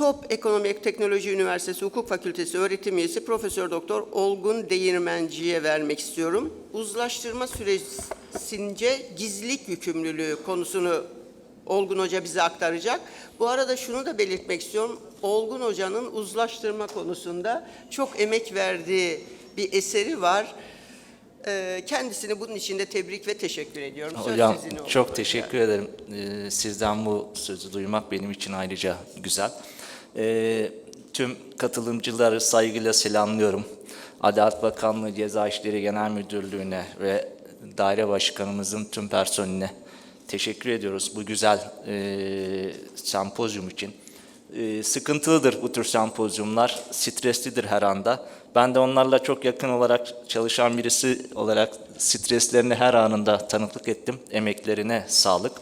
TOP Ekonomi Teknoloji Üniversitesi Hukuk Fakültesi öğretim üyesi Profesör Doktor Olgun Değirmenci'ye vermek istiyorum. Uzlaştırma süresince gizlilik yükümlülüğü konusunu Olgun Hoca bize aktaracak. Bu arada şunu da belirtmek istiyorum. Olgun Hoca'nın uzlaştırma konusunda çok emek verdiği bir eseri var. Ee, Kendisini bunun için de tebrik ve teşekkür ediyorum. Söz Hocam çok teşekkür ederim. Ee, sizden bu sözü duymak benim için ayrıca güzel. Ee, tüm katılımcıları saygıyla selamlıyorum. Adalet Bakanlığı Ceza İşleri Genel Müdürlüğü'ne ve daire başkanımızın tüm personeline teşekkür ediyoruz bu güzel e, sempozyum için. E, sıkıntılıdır bu tür sempozyumlar, streslidir her anda. Ben de onlarla çok yakın olarak çalışan birisi olarak streslerini her anında tanıklık ettim. Emeklerine sağlık.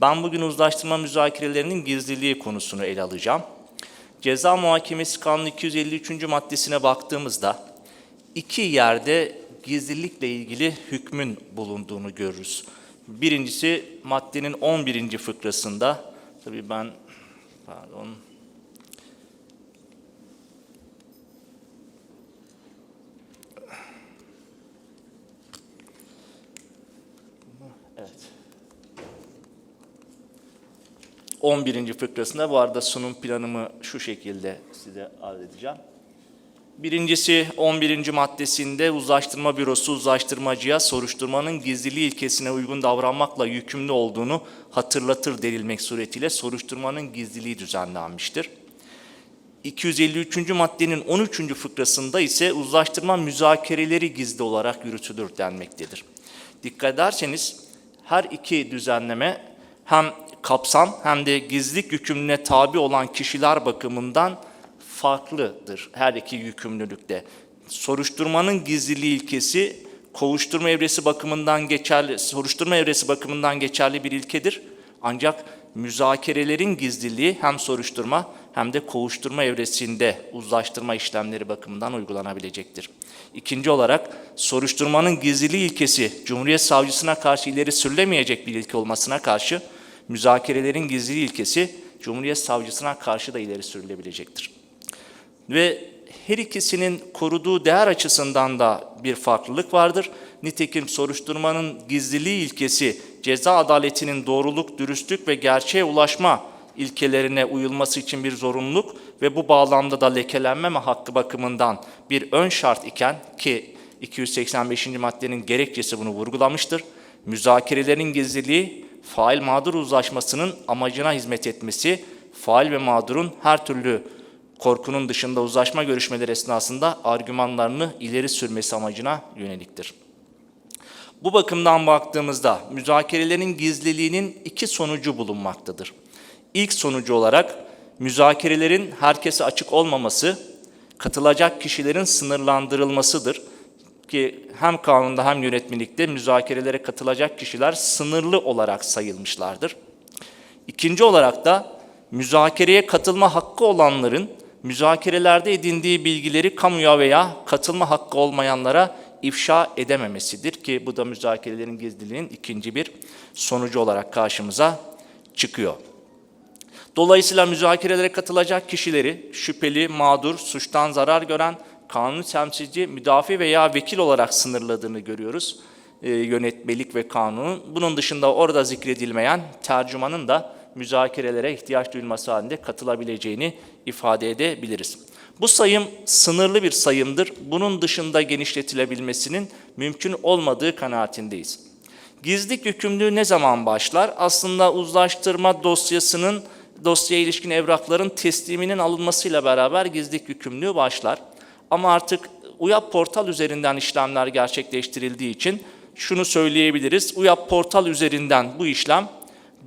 Ben bugün uzlaştırma müzakerelerinin gizliliği konusunu ele alacağım. Ceza Muhakemesi Kanunu 253. maddesine baktığımızda iki yerde gizlilikle ilgili hükmün bulunduğunu görürüz. Birincisi maddenin 11. fıkrasında, tabii ben, pardon, Evet. 11. fıkrasında bu arada sunum planımı şu şekilde size arz edeceğim. Birincisi 11. maddesinde uzlaştırma bürosu uzlaştırmacıya soruşturmanın gizliliği ilkesine uygun davranmakla yükümlü olduğunu hatırlatır denilmek suretiyle soruşturmanın gizliliği düzenlenmiştir. 253. maddenin 13. fıkrasında ise uzlaştırma müzakereleri gizli olarak yürütülür denmektedir. Dikkat ederseniz her iki düzenleme hem kapsam hem de gizlilik yükümlülüğüne tabi olan kişiler bakımından farklıdır her iki yükümlülükte. Soruşturmanın gizliliği ilkesi kovuşturma evresi bakımından geçerli, soruşturma evresi bakımından geçerli bir ilkedir. Ancak müzakerelerin gizliliği hem soruşturma hem de kovuşturma evresinde uzlaştırma işlemleri bakımından uygulanabilecektir. İkinci olarak soruşturmanın gizliliği ilkesi Cumhuriyet Savcısına karşı ileri sürülemeyecek bir ilke olmasına karşı müzakerelerin gizliliği ilkesi Cumhuriyet Savcısına karşı da ileri sürülebilecektir. Ve her ikisinin koruduğu değer açısından da bir farklılık vardır. Nitekim soruşturmanın gizliliği ilkesi ceza adaletinin doğruluk, dürüstlük ve gerçeğe ulaşma ilkelerine uyulması için bir zorunluluk ve bu bağlamda da lekelenmeme hakkı bakımından bir ön şart iken ki 285. maddenin gerekçesi bunu vurgulamıştır. Müzakerelerin gizliliği fail mağdur uzlaşmasının amacına hizmet etmesi, fail ve mağdurun her türlü korkunun dışında uzlaşma görüşmeleri esnasında argümanlarını ileri sürmesi amacına yöneliktir. Bu bakımdan baktığımızda müzakerelerin gizliliğinin iki sonucu bulunmaktadır. İlk sonucu olarak müzakerelerin herkese açık olmaması, katılacak kişilerin sınırlandırılmasıdır. Ki hem kanunda hem yönetmelikte müzakerelere katılacak kişiler sınırlı olarak sayılmışlardır. İkinci olarak da müzakereye katılma hakkı olanların müzakerelerde edindiği bilgileri kamuya veya katılma hakkı olmayanlara ifşa edememesidir ki bu da müzakerelerin gizliliğinin ikinci bir sonucu olarak karşımıza çıkıyor. Dolayısıyla müzakerelere katılacak kişileri şüpheli, mağdur, suçtan zarar gören, kanun temsilci, müdafi veya vekil olarak sınırladığını görüyoruz e, yönetmelik ve kanunun. Bunun dışında orada zikredilmeyen tercümanın da müzakerelere ihtiyaç duyulması halinde katılabileceğini ifade edebiliriz. Bu sayım sınırlı bir sayımdır. Bunun dışında genişletilebilmesinin mümkün olmadığı kanaatindeyiz. Gizlilik yükümlülüğü ne zaman başlar? Aslında uzlaştırma dosyasının dosyaya ilişkin evrakların tesliminin alınmasıyla beraber gizlilik yükümlülüğü başlar. Ama artık UYAP portal üzerinden işlemler gerçekleştirildiği için şunu söyleyebiliriz. UYAP portal üzerinden bu işlem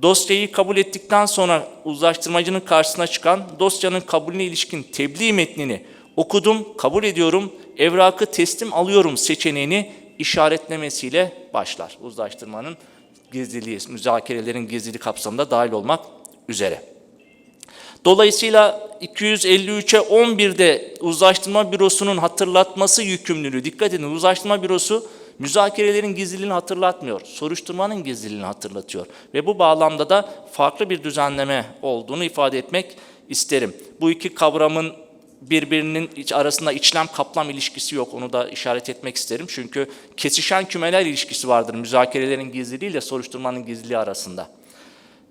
dosyayı kabul ettikten sonra uzlaştırmacının karşısına çıkan dosyanın kabulüne ilişkin tebliğ metnini okudum, kabul ediyorum, evrakı teslim alıyorum seçeneğini işaretlemesiyle başlar. Uzlaştırmanın gizliliği, müzakerelerin gizliliği kapsamında dahil olmak üzere. Dolayısıyla 253'e 11'de Uzlaştırma Bürosu'nun hatırlatması yükümlülüğü, dikkat edin Uzlaştırma Bürosu müzakerelerin gizliliğini hatırlatmıyor, soruşturmanın gizliliğini hatırlatıyor. Ve bu bağlamda da farklı bir düzenleme olduğunu ifade etmek isterim. Bu iki kavramın birbirinin arasında içlem kaplam ilişkisi yok. Onu da işaret etmek isterim. Çünkü kesişen kümeler ilişkisi vardır müzakerelerin gizliliği ile soruşturmanın gizliliği arasında.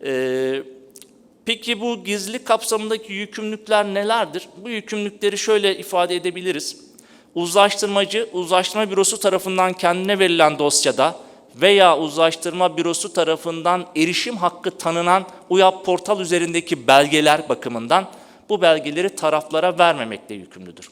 Ee, peki bu gizlilik kapsamındaki yükümlülükler nelerdir? Bu yükümlülükleri şöyle ifade edebiliriz. Uzlaştırmacı, uzlaştırma bürosu tarafından kendine verilen dosyada veya uzlaştırma bürosu tarafından erişim hakkı tanınan UYAP portal üzerindeki belgeler bakımından bu belgeleri taraflara vermemekle yükümlüdür.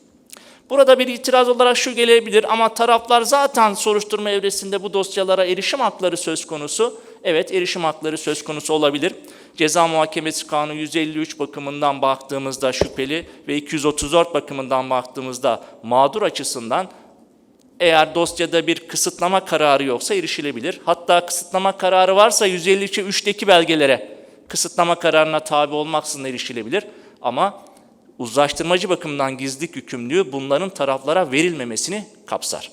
Burada bir itiraz olarak şu gelebilir ama taraflar zaten soruşturma evresinde bu dosyalara erişim hakları söz konusu. Evet erişim hakları söz konusu olabilir. Ceza Muhakemesi Kanunu 153 bakımından baktığımızda şüpheli ve 234 bakımından baktığımızda mağdur açısından eğer dosyada bir kısıtlama kararı yoksa erişilebilir. Hatta kısıtlama kararı varsa 153'e 3'teki belgelere kısıtlama kararına tabi olmaksızın erişilebilir. Ama uzlaştırmacı bakımından gizlilik yükümlülüğü bunların taraflara verilmemesini kapsar.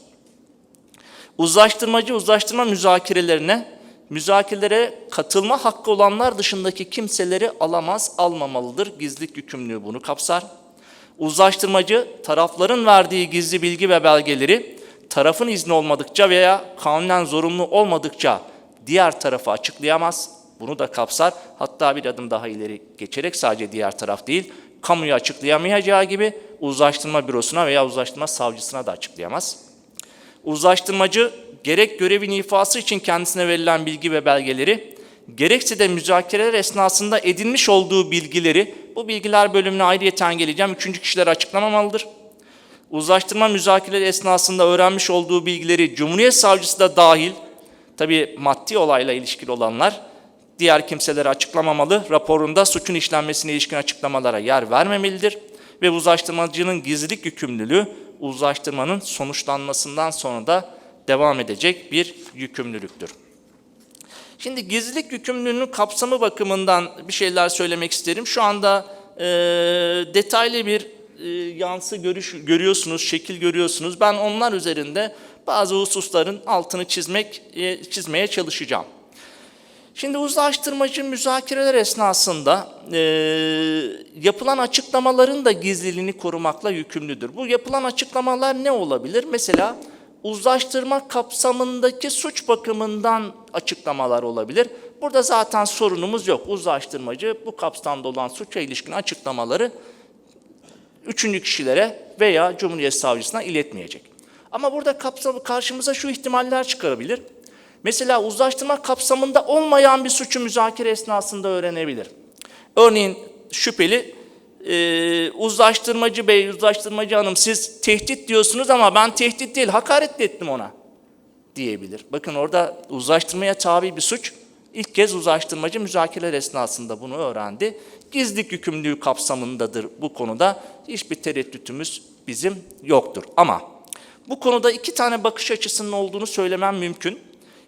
Uzlaştırmacı uzlaştırma müzakerelerine, müzakerelere katılma hakkı olanlar dışındaki kimseleri alamaz, almamalıdır. Gizlilik yükümlülüğü bunu kapsar. Uzlaştırmacı tarafların verdiği gizli bilgi ve belgeleri tarafın izni olmadıkça veya kanunen zorunlu olmadıkça diğer tarafa açıklayamaz. Bunu da kapsar. Hatta bir adım daha ileri geçerek sadece diğer taraf değil, kamuya açıklayamayacağı gibi uzlaştırma bürosuna veya uzlaştırma savcısına da açıklayamaz. Uzlaştırmacı gerek görevin ifası için kendisine verilen bilgi ve belgeleri, gerekse de müzakereler esnasında edinmiş olduğu bilgileri, bu bilgiler bölümüne ayrıyeten geleceğim, üçüncü kişilere açıklamamalıdır. Uzlaştırma müzakereleri esnasında öğrenmiş olduğu bilgileri Cumhuriyet Savcısı da dahil, tabi maddi olayla ilişkili olanlar, diğer kimselere açıklamamalı, raporunda suçun işlenmesine ilişkin açıklamalara yer vermemelidir ve uzlaştırmacının gizlilik yükümlülüğü uzlaştırmanın sonuçlanmasından sonra da devam edecek bir yükümlülüktür. Şimdi gizlilik yükümlülüğünün kapsamı bakımından bir şeyler söylemek isterim. Şu anda e, detaylı bir e, yansı görüş, görüyorsunuz, şekil görüyorsunuz. Ben onlar üzerinde bazı hususların altını çizmek e, çizmeye çalışacağım. Şimdi uzlaştırmacı müzakereler esnasında e, yapılan açıklamaların da gizliliğini korumakla yükümlüdür. Bu yapılan açıklamalar ne olabilir? Mesela uzlaştırma kapsamındaki suç bakımından açıklamalar olabilir. Burada zaten sorunumuz yok. Uzlaştırmacı bu kapsamda olan suça ilişkin açıklamaları üçüncü kişilere veya Cumhuriyet Savcısına iletmeyecek. Ama burada kapsamı karşımıza şu ihtimaller çıkarabilir. Mesela uzlaştırma kapsamında olmayan bir suçu müzakere esnasında öğrenebilir. Örneğin şüpheli e, uzlaştırmacı bey, uzlaştırmacı hanım siz tehdit diyorsunuz ama ben tehdit değil hakaret ettim ona diyebilir. Bakın orada uzlaştırmaya tabi bir suç. İlk kez uzlaştırmacı müzakereler esnasında bunu öğrendi. Gizlilik yükümlülüğü kapsamındadır bu konuda. Hiçbir tereddütümüz bizim yoktur. Ama bu konuda iki tane bakış açısının olduğunu söylemem mümkün.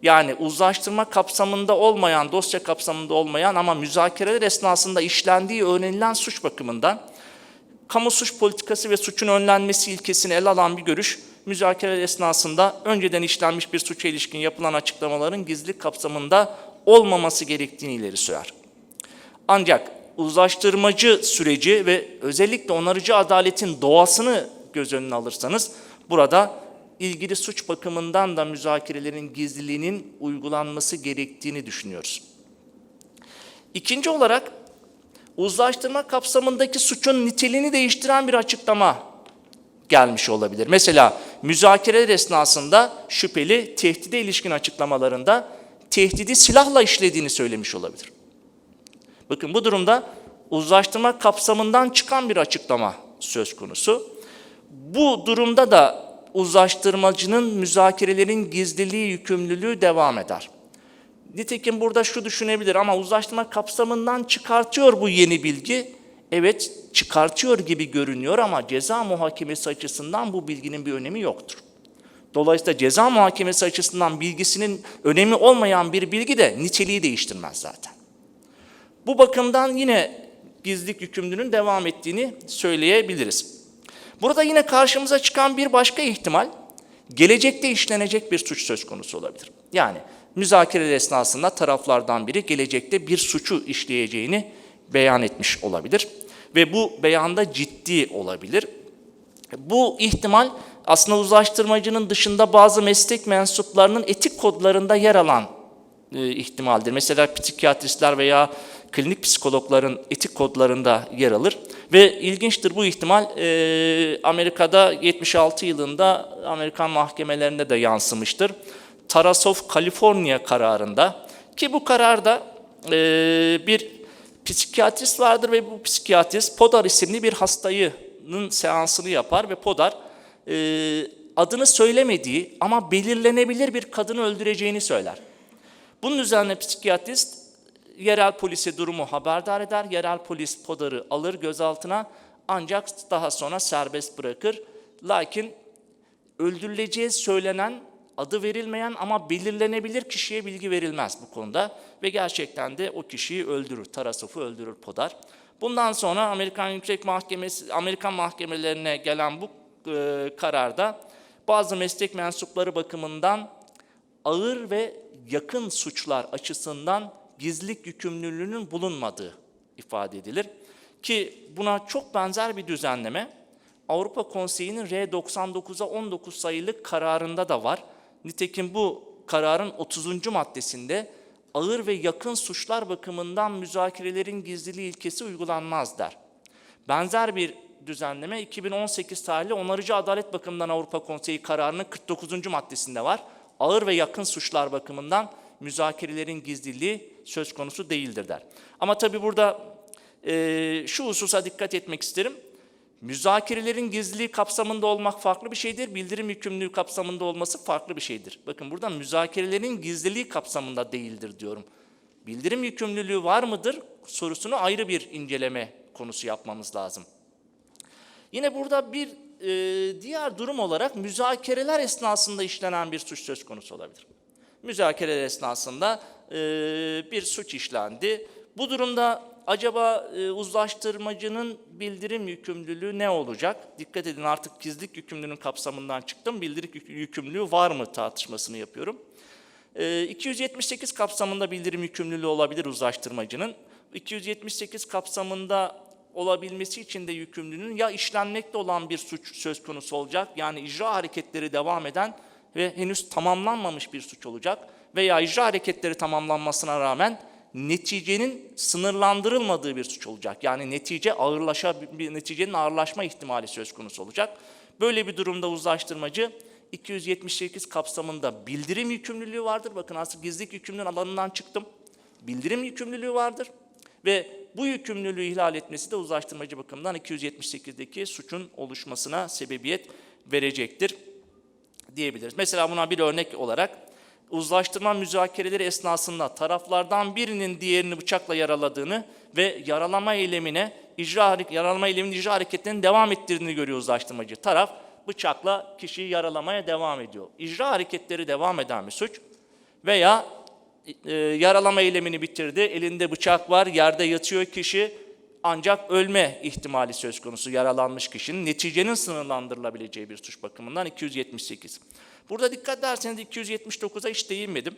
Yani uzlaştırma kapsamında olmayan, dosya kapsamında olmayan ama müzakereler esnasında işlendiği öğrenilen suç bakımından kamu suç politikası ve suçun önlenmesi ilkesini ele alan bir görüş, müzakereler esnasında önceden işlenmiş bir suça ilişkin yapılan açıklamaların gizlilik kapsamında olmaması gerektiğini ileri sürer. Ancak uzlaştırmacı süreci ve özellikle onarıcı adaletin doğasını göz önüne alırsanız burada ilgili suç bakımından da müzakerelerin gizliliğinin uygulanması gerektiğini düşünüyoruz. İkinci olarak uzlaştırma kapsamındaki suçun niteliğini değiştiren bir açıklama gelmiş olabilir. Mesela müzakereler esnasında şüpheli tehdide ilişkin açıklamalarında tehdidi silahla işlediğini söylemiş olabilir. Bakın bu durumda uzlaştırma kapsamından çıkan bir açıklama söz konusu. Bu durumda da uzlaştırmacının müzakerelerin gizliliği yükümlülüğü devam eder. Nitekim burada şu düşünebilir ama uzlaştırma kapsamından çıkartıyor bu yeni bilgi. Evet çıkartıyor gibi görünüyor ama ceza muhakemesi açısından bu bilginin bir önemi yoktur. Dolayısıyla ceza muhakemesi açısından bilgisinin önemi olmayan bir bilgi de niteliği değiştirmez zaten. Bu bakımdan yine gizlilik yükümlülüğünün devam ettiğini söyleyebiliriz. Burada yine karşımıza çıkan bir başka ihtimal, gelecekte işlenecek bir suç söz konusu olabilir. Yani müzakereler esnasında taraflardan biri gelecekte bir suçu işleyeceğini beyan etmiş olabilir. ve bu beyanda ciddi olabilir. Bu ihtimal aslında uzlaştırmacının dışında bazı meslek mensuplarının etik kodlarında yer alan e, ihtimaldir. Mesela psikiyatristler veya klinik psikologların etik kodlarında yer alır. Ve ilginçtir bu ihtimal e, Amerika'da 76 yılında Amerikan mahkemelerinde de yansımıştır. Tarasov Kaliforniya kararında ki bu kararda e, bir psikiyatrist vardır ve bu psikiyatrist Podar isimli bir hastayının seansını yapar ve Podar e, adını söylemediği ama belirlenebilir bir kadını öldüreceğini söyler. Bunun üzerine psikiyatrist yerel polise durumu haberdar eder. Yerel polis Podar'ı alır gözaltına ancak daha sonra serbest bırakır. Lakin öldürüleceği söylenen, adı verilmeyen ama belirlenebilir kişiye bilgi verilmez bu konuda. Ve gerçekten de o kişiyi öldürür, Tarasof'u öldürür Podar. Bundan sonra Amerikan Yüksek Mahkemesi, Amerikan mahkemelerine gelen bu e, kararda bazı meslek mensupları bakımından ağır ve yakın suçlar açısından gizlilik yükümlülüğünün bulunmadığı ifade edilir. Ki buna çok benzer bir düzenleme Avrupa Konseyi'nin R99'a 19 sayılı kararında da var. Nitekim bu kararın 30. maddesinde ağır ve yakın suçlar bakımından müzakerelerin gizliliği ilkesi uygulanmaz der. Benzer bir düzenleme 2018 tarihli onarıcı adalet bakımından Avrupa Konseyi kararının 49. maddesinde var. Ağır ve yakın suçlar bakımından müzakerelerin gizliliği söz konusu değildir der. Ama tabi burada e, şu hususa dikkat etmek isterim. Müzakerelerin gizliliği kapsamında olmak farklı bir şeydir. Bildirim yükümlülüğü kapsamında olması farklı bir şeydir. Bakın burada müzakerelerin gizliliği kapsamında değildir diyorum. Bildirim yükümlülüğü var mıdır sorusunu ayrı bir inceleme konusu yapmamız lazım. Yine burada bir e, diğer durum olarak müzakereler esnasında işlenen bir suç söz konusu olabilir. Müzakereler esnasında e, bir suç işlendi. Bu durumda acaba e, uzlaştırmacının bildirim yükümlülüğü ne olacak? Dikkat edin artık gizlilik yükümlülüğünün kapsamından çıktım. Bildirim yük- yükümlülüğü var mı tartışmasını yapıyorum. E, 278 kapsamında bildirim yükümlülüğü olabilir uzlaştırmacının. 278 kapsamında olabilmesi için de yükümlülüğünün ya işlenmekte olan bir suç söz konusu olacak yani icra hareketleri devam eden ve henüz tamamlanmamış bir suç olacak veya icra hareketleri tamamlanmasına rağmen neticenin sınırlandırılmadığı bir suç olacak. Yani netice ağırlaşa neticenin ağırlaşma ihtimali söz konusu olacak. Böyle bir durumda uzlaştırmacı 278 kapsamında bildirim yükümlülüğü vardır. Bakın artık gizlilik yükümlülüğün alanından çıktım. Bildirim yükümlülüğü vardır. Ve bu yükümlülüğü ihlal etmesi de uzlaştırmacı bakımından 278'deki suçun oluşmasına sebebiyet verecektir diyebiliriz. Mesela buna bir örnek olarak uzlaştırma müzakereleri esnasında taraflardan birinin diğerini bıçakla yaraladığını ve yaralama eylemine icra yaralama eyleminin icra hareketlerinin devam ettirdiğini görüyor uzlaştırmacı. Taraf bıçakla kişiyi yaralamaya devam ediyor. İcra hareketleri devam eden bir suç veya e, yaralama eylemini bitirdi, elinde bıçak var, yerde yatıyor kişi ancak ölme ihtimali söz konusu yaralanmış kişinin neticenin sınırlandırılabileceği bir suç bakımından 278. Burada dikkat ederseniz 279'a hiç değinmedim.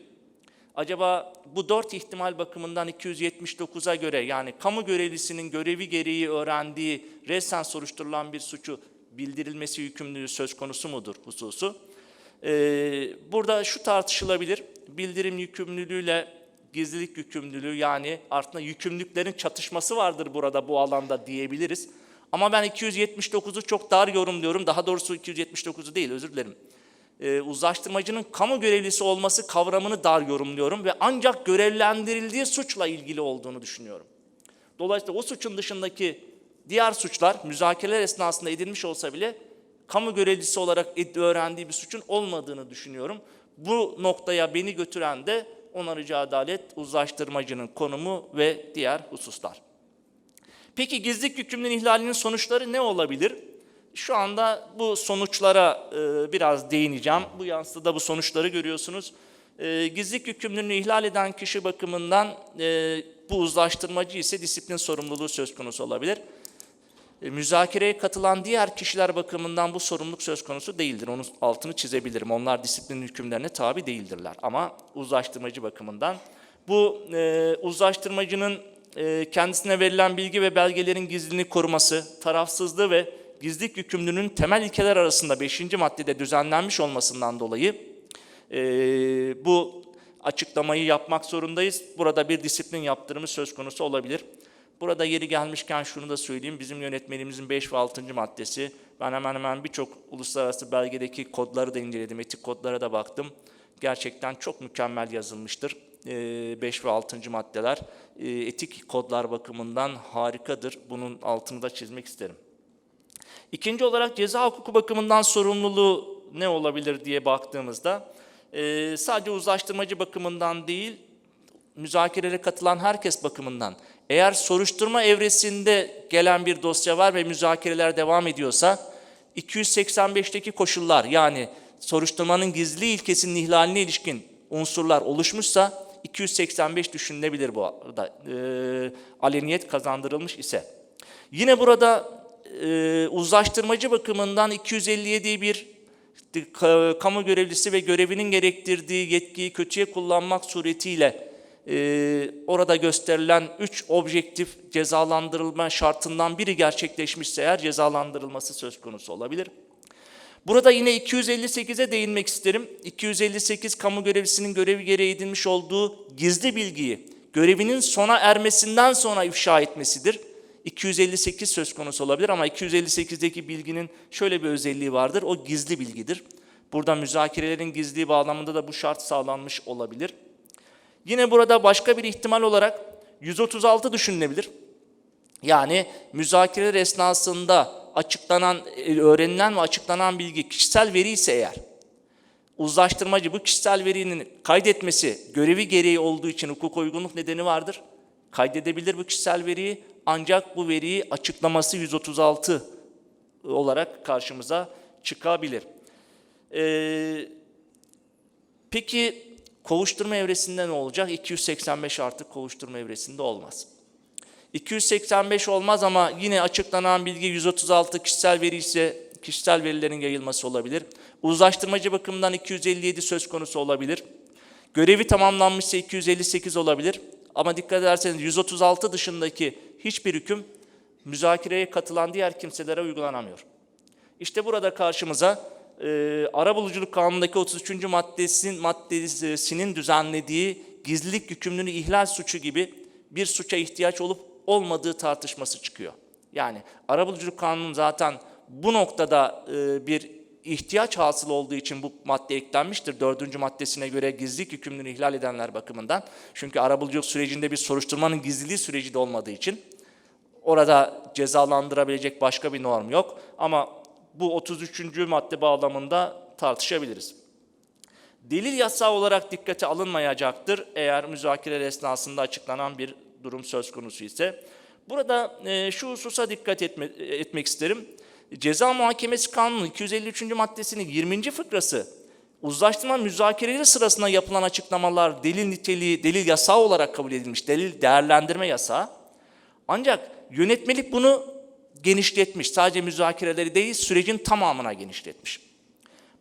Acaba bu dört ihtimal bakımından 279'a göre yani kamu görevlisinin görevi gereği öğrendiği resen soruşturulan bir suçu bildirilmesi yükümlülüğü söz konusu mudur hususu? Ee, burada şu tartışılabilir. Bildirim yükümlülüğüyle gizlilik yükümlülüğü yani aslında yükümlülüklerin çatışması vardır burada bu alanda diyebiliriz. Ama ben 279'u çok dar yorumluyorum. Daha doğrusu 279'u değil özür dilerim. Ee, uzlaştırmacının kamu görevlisi olması kavramını dar yorumluyorum ve ancak görevlendirildiği suçla ilgili olduğunu düşünüyorum. Dolayısıyla o suçun dışındaki diğer suçlar müzakereler esnasında edilmiş olsa bile kamu görevlisi olarak öğrendiği bir suçun olmadığını düşünüyorum. Bu noktaya beni götüren de onarıcı adalet, uzlaştırmacının konumu ve diğer hususlar. Peki gizlilik yükümlülüğünün ihlalinin sonuçları ne olabilir? Şu anda bu sonuçlara e, biraz değineceğim. Bu yansıda bu sonuçları görüyorsunuz. E, gizlilik yükümlülüğünü ihlal eden kişi bakımından e, bu uzlaştırmacı ise disiplin sorumluluğu söz konusu olabilir. E, müzakereye katılan diğer kişiler bakımından bu sorumluluk söz konusu değildir. Onun altını çizebilirim. Onlar disiplin hükümlerine tabi değildirler. Ama uzlaştırmacı bakımından bu e, uzlaştırmacının e, kendisine verilen bilgi ve belgelerin gizliliğini koruması, tarafsızlığı ve gizlilik yükümlülüğünün temel ilkeler arasında 5. maddede düzenlenmiş olmasından dolayı e, bu açıklamayı yapmak zorundayız. Burada bir disiplin yaptırımı söz konusu olabilir. Burada yeri gelmişken şunu da söyleyeyim. Bizim yönetmenimizin 5 ve 6. maddesi. Ben hemen hemen birçok uluslararası belgedeki kodları da inceledim. Etik kodlara da baktım. Gerçekten çok mükemmel yazılmıştır. 5 ve 6. maddeler e, etik kodlar bakımından harikadır. Bunun altını da çizmek isterim. İkinci olarak ceza hukuku bakımından sorumluluğu ne olabilir diye baktığımızda e, sadece uzlaştırmacı bakımından değil, müzakerelere katılan herkes bakımından eğer soruşturma evresinde gelen bir dosya var ve müzakereler devam ediyorsa 285'teki koşullar yani soruşturmanın gizli ilkesinin ihlaline ilişkin unsurlar oluşmuşsa 285 düşünülebilir bu arada. E, aleniyet kazandırılmış ise. Yine burada e, uzlaştırmacı bakımından 257 bir ka- kamu görevlisi ve görevinin gerektirdiği yetkiyi kötüye kullanmak suretiyle e, orada gösterilen üç objektif cezalandırılma şartından biri gerçekleşmişse eğer cezalandırılması söz konusu olabilir. Burada yine 258'e değinmek isterim. 258 kamu görevlisinin görevi gereği edinmiş olduğu gizli bilgiyi görevinin sona ermesinden sonra ifşa etmesidir. 258 söz konusu olabilir ama 258'deki bilginin şöyle bir özelliği vardır. O gizli bilgidir. Burada müzakerelerin gizliliği bağlamında da bu şart sağlanmış olabilir. Yine burada başka bir ihtimal olarak 136 düşünülebilir. Yani müzakereler esnasında açıklanan, öğrenilen ve açıklanan bilgi kişisel veri ise eğer, uzlaştırmacı bu kişisel verinin kaydetmesi görevi gereği olduğu için hukuk uygunluk nedeni vardır. Kaydedebilir bu kişisel veriyi ancak bu veriyi açıklaması 136 olarak karşımıza çıkabilir. Ee, peki kovuşturma evresinde ne olacak? 285 artık kovuşturma evresinde olmaz. 285 olmaz ama yine açıklanan bilgi 136 kişisel veri ise kişisel verilerin yayılması olabilir. Uzlaştırmacı bakımından 257 söz konusu olabilir. Görevi tamamlanmışsa 258 olabilir. Ama dikkat ederseniz 136 dışındaki hiçbir hüküm müzakereye katılan diğer kimselere uygulanamıyor. İşte burada karşımıza e, arabuluculuk kanunundaki 33. maddesinin, maddesinin düzenlediği gizlilik yükümlülüğünü ihlal suçu gibi bir suça ihtiyaç olup olmadığı tartışması çıkıyor. Yani arabuluculuk kanunun zaten bu noktada e, bir ihtiyaç hasıl olduğu için bu madde eklenmiştir. Dördüncü maddesine göre gizlilik yükümlülüğünü ihlal edenler bakımından. Çünkü arabuluculuk sürecinde bir soruşturmanın gizliliği süreci de olmadığı için orada cezalandırabilecek başka bir norm yok. Ama bu 33. madde bağlamında tartışabiliriz. Delil yasağı olarak dikkate alınmayacaktır eğer müzakereler esnasında açıklanan bir durum söz konusu ise. Burada e, şu hususa dikkat etme, etmek isterim. Ceza Muhakemesi Kanunu 253. maddesinin 20. fıkrası uzlaştırma müzakereleri sırasında yapılan açıklamalar delil niteliği, delil yasağı olarak kabul edilmiş, delil değerlendirme yasağı. Ancak yönetmelik bunu genişletmiş. Sadece müzakereleri değil, sürecin tamamına genişletmiş.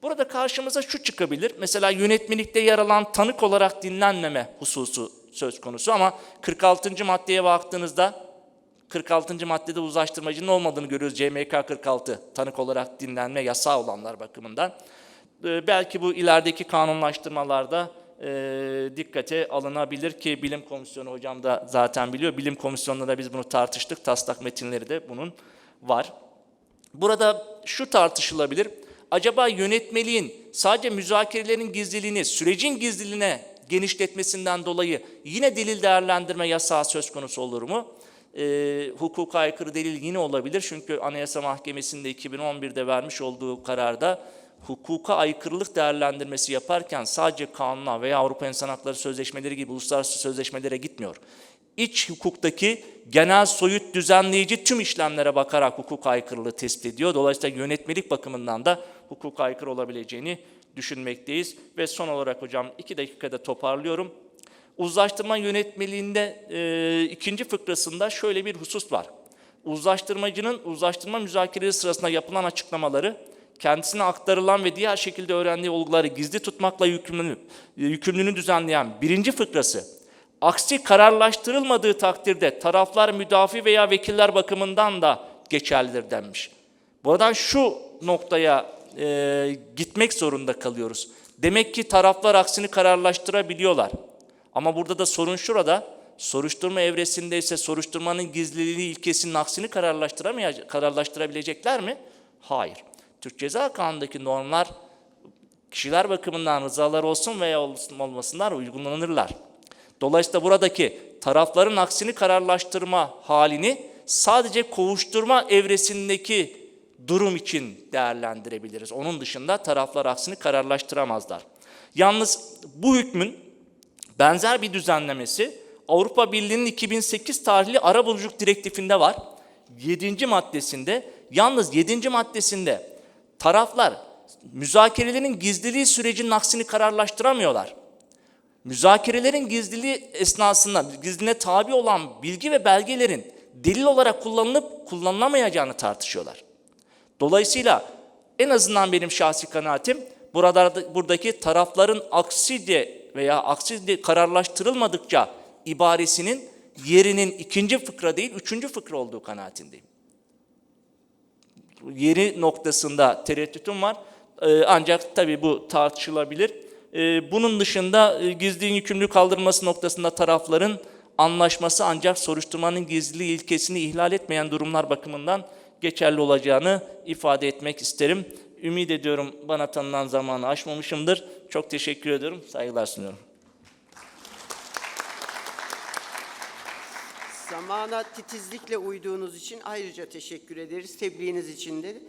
Burada karşımıza şu çıkabilir. Mesela yönetmelikte yer alan tanık olarak dinlenmeme hususu söz konusu ama 46. maddeye baktığınızda 46. maddede uzlaştırmacının olmadığını görüyoruz. CMK 46 tanık olarak dinlenme yasağı olanlar bakımından. Ee, belki bu ilerideki kanunlaştırmalarda e, dikkate alınabilir ki bilim komisyonu hocam da zaten biliyor. Bilim komisyonunda da biz bunu tartıştık. Taslak metinleri de bunun var. Burada şu tartışılabilir. Acaba yönetmeliğin sadece müzakerelerin gizliliğini, sürecin gizliliğine genişletmesinden dolayı yine delil değerlendirme yasağı söz konusu olur mu? E, hukuka aykırı delil yine olabilir. Çünkü Anayasa Mahkemesi'nde 2011'de vermiş olduğu kararda hukuka aykırılık değerlendirmesi yaparken sadece kanuna veya Avrupa İnsan Hakları Sözleşmeleri gibi uluslararası sözleşmelere gitmiyor. İç hukuktaki genel soyut düzenleyici tüm işlemlere bakarak hukuk aykırılığı tespit ediyor. Dolayısıyla yönetmelik bakımından da hukuk aykırı olabileceğini düşünmekteyiz. Ve son olarak hocam iki dakikada toparlıyorum. Uzlaştırma yönetmeliğinde e, ikinci fıkrasında şöyle bir husus var. Uzlaştırmacının uzlaştırma müzakereleri sırasında yapılan açıklamaları kendisine aktarılan ve diğer şekilde öğrendiği olguları gizli tutmakla yükümlülüğünü, yükümlülüğünü düzenleyen birinci fıkrası Aksi kararlaştırılmadığı takdirde taraflar müdafi veya vekiller bakımından da geçerlidir denmiş. Buradan şu noktaya e, gitmek zorunda kalıyoruz. Demek ki taraflar aksini kararlaştırabiliyorlar. Ama burada da sorun şurada. Soruşturma evresinde ise soruşturmanın gizliliği ilkesinin aksini kararlaştırabilecekler mi? Hayır. Türk Ceza Kanunu'ndaki normlar kişiler bakımından rızalar olsun veya olmasınlar uygulanırlar. Dolayısıyla buradaki tarafların aksini kararlaştırma halini sadece kovuşturma evresindeki durum için değerlendirebiliriz. Onun dışında taraflar aksini kararlaştıramazlar. Yalnız bu hükmün benzer bir düzenlemesi Avrupa Birliği'nin 2008 tarihli arabuluculuk direktifinde var. 7. maddesinde yalnız 7. maddesinde taraflar müzakerelerin gizliliği sürecinin aksini kararlaştıramıyorlar. Müzakerelerin gizliliği esnasında gizliliğine tabi olan bilgi ve belgelerin delil olarak kullanılıp kullanılamayacağını tartışıyorlar. Dolayısıyla en azından benim şahsi kanaatim burada buradaki tarafların aksi de veya aksi kararlaştırılmadıkça ibaresinin yerinin ikinci fıkra değil üçüncü fıkra olduğu kanaatindeyim. Yeri noktasında tereddütüm var. Ee, ancak tabii bu tartışılabilir. Ee, bunun dışında e, gizliliğin yükümlülüğü kaldırılması noktasında tarafların anlaşması ancak soruşturmanın gizliliği ilkesini ihlal etmeyen durumlar bakımından geçerli olacağını ifade etmek isterim. Ümit ediyorum bana tanınan zamanı aşmamışımdır. Çok teşekkür ediyorum. Saygılar sunuyorum. Zamana titizlikle uyduğunuz için ayrıca teşekkür ederiz. Tebliğiniz için de.